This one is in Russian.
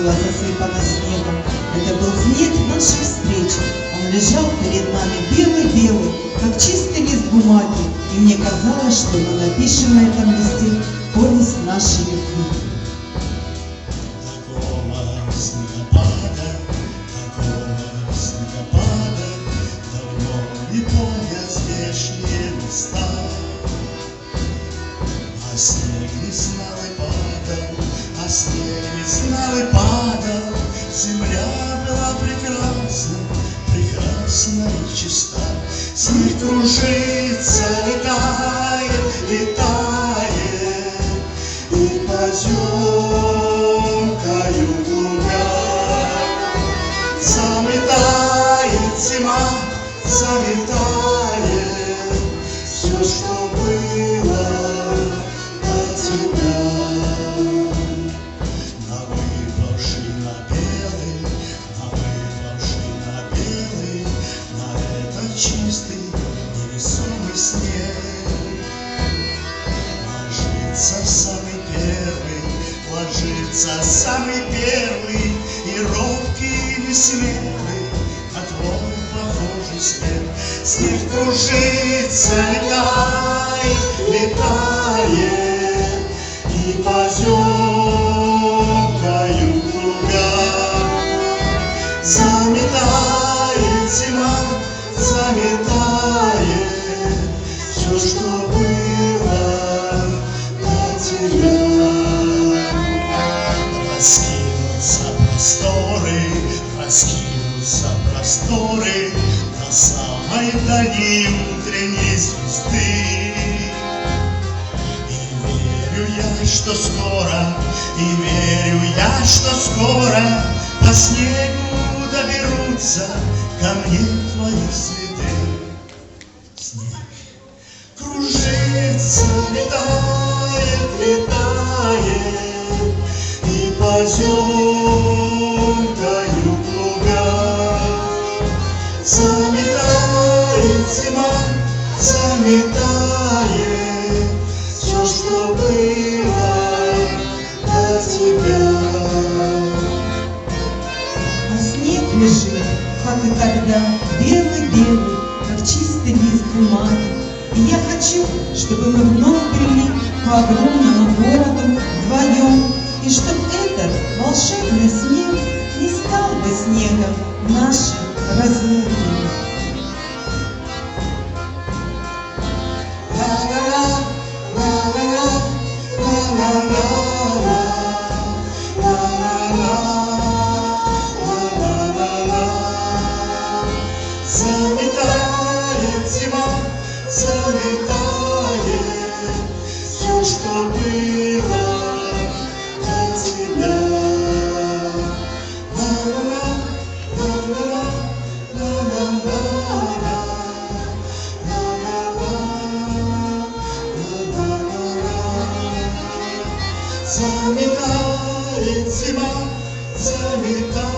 была засыпана снегом. Это был знак нашей встречи. Он лежал перед нами белый-белый, как чистый лист бумаги. И мне казалось, что мы напишем на этом листе повесть нашей любви. А снег не знал снег не знал и падал. Земля была прекрасна, прекрасна и чиста. Снег кружится, летает, летает, И поземкою луга. Заметает зима, заметает Ложится самый первый, ложится самый первый И робкий и несмелый на твой похожий снег. Снег кружится, летает, летает И поземкою круга Заметает зима, заметает Все, что было раскинутся просторы До самой дали утренней звезды. И верю я, что скоро, и верю я, что скоро По снегу доберутся ко мне твои следы. Снег кружится, летает, летает И поземкою заметает Все, что было до тебя. А снег лежит, как и тогда, белый-белый, как чистый лист бумаги. И я хочу, чтобы мы вновь брели по огромному городу вдвоем, и чтоб этот волшебный снег не стал бы снегом нашей разлуки. ла-ла-ла-ла-ла. Заметает зима, заметает